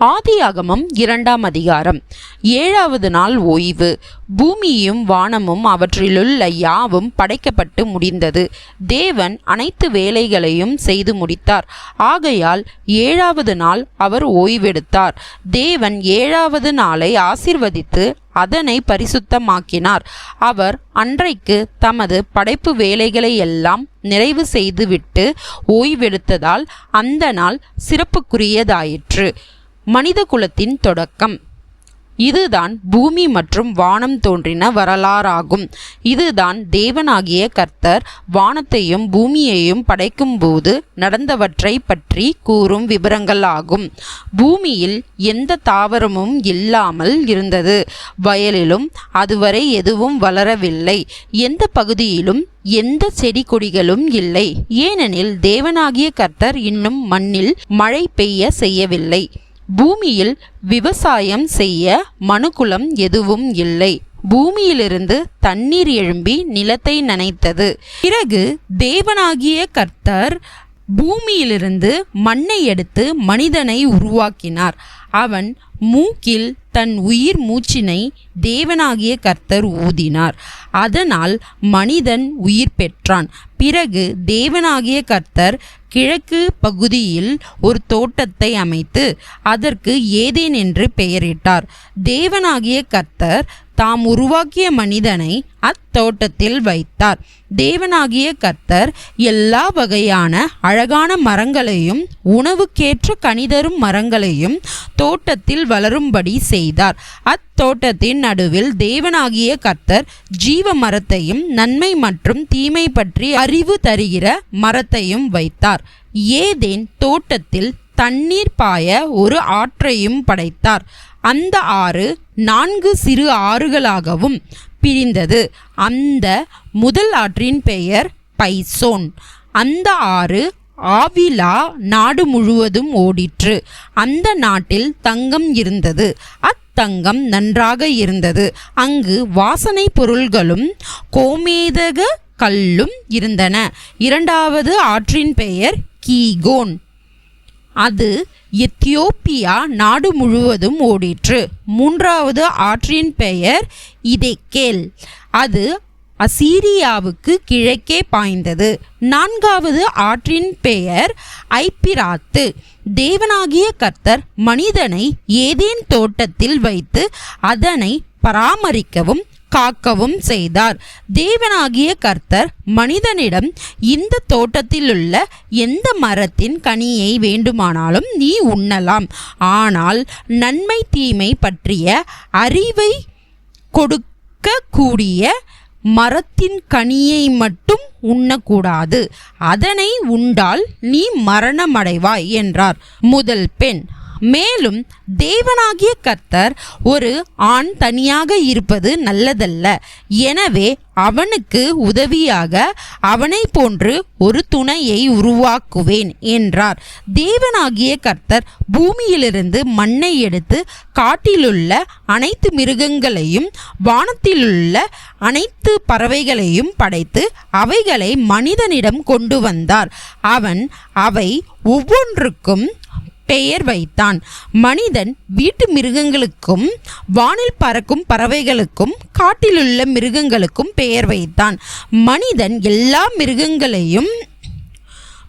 ஆதியாகமம் இரண்டாம் அதிகாரம். ஏழாவது நாள் ஓய்வு. பூமியும் வானமும் அவற்றிலுள்ள யாவும் படைக்கப்பட்டு முடிந்தது. தேவன் அனைத்து வேலைகளையும் செய்து முடித்தார். ஆகையால் ஏழாவது நாள் அவர் ஓய்வெடுத்தார். தேவன் ஏழாவது நாளை ஆசிர்வதித்து அதனை பரிசுத்தமாக்கினார். அவர் அன்றைக்கு தமது படைப்பு வேலைகளை எல்லாம் நிறைவு செய்துவிட்டு ஓய்வெடுத்ததால் அந்த நாள் சிறப்புக்குரியதாயிற்று. மனித குலத்தின் தொடக்கம். இதுதான் பூமி மற்றும் வானம் தோன்றின வரலாறாகும். இதுதான் தேவனாகிய கர்த்தர் வானத்தையும் பூமியையும் படைக்கும்போது நடந்தவற்றை பற்றி கூறும் விவரங்களாகும் பூமியில் எந்த தாவரமும் இல்லாமல் இருந்தது. வயலிலும் அதுவரை எதுவும் வளரவில்லை. எந்த பகுதியிலும் எந்த செடி கொடிகளும் இல்லை. ஏனெனில் தேவனாகிய கர்த்தர் இன்னும் மண்ணில் மழை பெய்ய செய்யவில்லை. பூமியில் விவசாயம் செய்ய மனுக்குலம் எதுவும் இல்லை. பூமியிலிருந்து தண்ணீர் எழும்பி நிலத்தை நனைத்தது. பிறகு தேவனாகிய கர்த்தர் பூமியிலிருந்து மண்ணை எடுத்து மனிதனை உருவாக்கினார். அவன் மூக்கில் தன் உயிர் மூச்சினை தேவனாகிய கர்த்தர் ஊதினார். அதனால் மனிதன் உயிர் பெற்றான். பிறகு தேவனாகிய கர்த்தர் கிழக்கு பகுதியில் ஒரு தோட்டத்தை அமைத்து அதற்கு ஏதேன் என்று பெயரிட்டார். தேவனாகிய கர்த்தர் தாம் உருவாக்கிய மனிதனை அத்தோட்டத்தில் வைத்தார். தேவனாகிய கர்த்தர் எல்லா வகையான அழகான மரங்களையும் உணவுக்கேற்ற கனிதரும் மரங்களையும் தோட்டத்தில் வளரும்படி செய்தார். அத்தோட்டத்தின் நடுவில் தேவனாகிய கர்த்தர் ஜீவ மரத்தையும் நன்மை மற்றும் தீமை பற்றி அறிவு தருகிற மரத்தையும் வைத்தார். ஏதேன் தோட்டத்தில் தண்ணீர் பாய ஒரு ஆற்றையும் படைத்தார். அந்த ஆறு நான்கு சிறு ஆறுகளாகவும் பிரிந்தது. அந்த முதல் ஆற்றின் பெயர் பைசோன். அந்த ஆறு ஆவிலா நாடு முழுவதும் ஓடிற்று. அந்த நாட்டில் தங்கம் இருந்தது. அத்தங்கம் நன்றாக இருந்தது. அங்கு வாசனை பொருள்களும் கோமேதக கல்லும் இருந்தன. இரண்டாவது ஆற்றின் பெயர் கீகோன். அது எத்தியோப்பியா நாடு முழுவதும் ஓடிற்று. மூன்றாவது ஆற்றின் பெயர் இதேக்கேல். அது அசீரியாவுக்கு கிழக்கே பாய்ந்தது. நான்காவது ஆற்றின் பெயர் ஐப்பிராத்து தேவனாகிய கர்த்தர் மனிதனை ஏதேன் தோட்டத்தில் வைத்து அதனை பராமரிக்கவும் காக்கவும் செய்தார். தேவனாகிய கர்த்தர் மனிதனிடம் இந்த தோட்டத்திலுள்ள எந்த மரத்தின் கனியை வேண்டுமானாலும் நீ உண்ணலாம். ஆனால் நன்மை தீமை பற்றிய அறிவை கொடுக்கக்கூடிய மரத்தின் கனியை மட்டும் உண்ணக்கூடாது. அதனை உண்டால் நீ மரணமடைவாய் என்றார். முதல் பெண். மேலும் தேவனாகிய கர்த்தர் ஒரு ஆண் தனியாக இருப்பது நல்லதல்ல. எனவே அவனுக்கு உதவியாக அவனை போன்று ஒரு துணையை உருவாக்குவேன் என்றார். தேவனாகிய கர்த்தர் பூமியிலிருந்து மண்ணை எடுத்து காட்டிலுள்ள அனைத்து மிருகங்களையும் வானத்திலுள்ள அனைத்து பறவைகளையும் படைத்து அவைகளை மனிதனிடம் கொண்டு வந்தார். அவன் அவை ஒவ்வொன்றுக்கும் பெயர் வைத்தான். மனிதன் வீட்டு மிருகங்களுக்கும் வானில் பறக்கும் பறவைகளுக்கும் காட்டிலுள்ள மிருகங்களுக்கும் பெயர் வைத்தான். மனிதன் எல்லா மிருகங்களையும்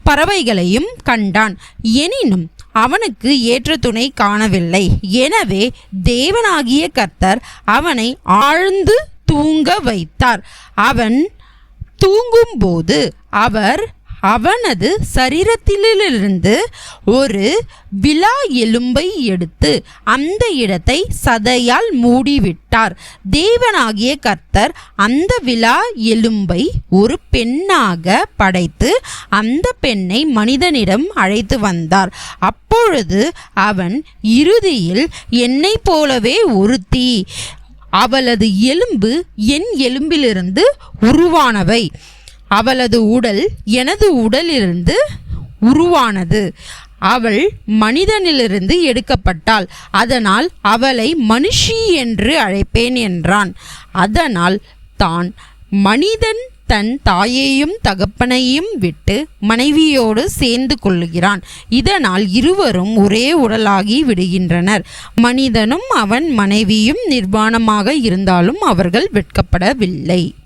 பறவைகளையும் கண்டான். எனினும் அவனுக்கு ஏற்ற துணை காணவில்லை. எனவே தேவனாகிய கர்த்தர் அவனை ஆழ்ந்து தூங்க வைத்தார். அவன் தூங்கும்போது அவர் அவனது சரீரத்திலிருந்து ஒரு விலா எலும்பை எடுத்து அந்த இடத்தை சதையால் மூடிவிட்டார். தேவனாகிய கர்த்தர் அந்த விழா எலும்பை ஒரு பெண்ணாக படைத்து அந்த பெண்ணை மனிதனிடம் அழைத்து வந்தார். அப்பொழுது அவன் இறுதியில் என்னை போலவே ஒருத்தி. அவளது எலும்பு என் எலும்பிலிருந்து உருவானவை. அவளது உடல் எனது உடலிலிருந்து உருவானது. அவள் மனிதனிலிருந்து எடுக்கப்பட்டாள். அதனால் அவளை மனுஷி என்று அழைப்பேன் என்றான். அதனால் தான் மனிதன் தன் தாயையும் தகப்பனையும் விட்டு மனைவியோடு சேர்ந்து கொள்ளுகிறான். இதனால் இருவரும் ஒரே உடலாகி விடுகின்றனர். மனிதனும் அவன் மனைவியும் நிர்வாணமாக இருந்தாலும் அவர்கள் வெட்கப்படவில்லை.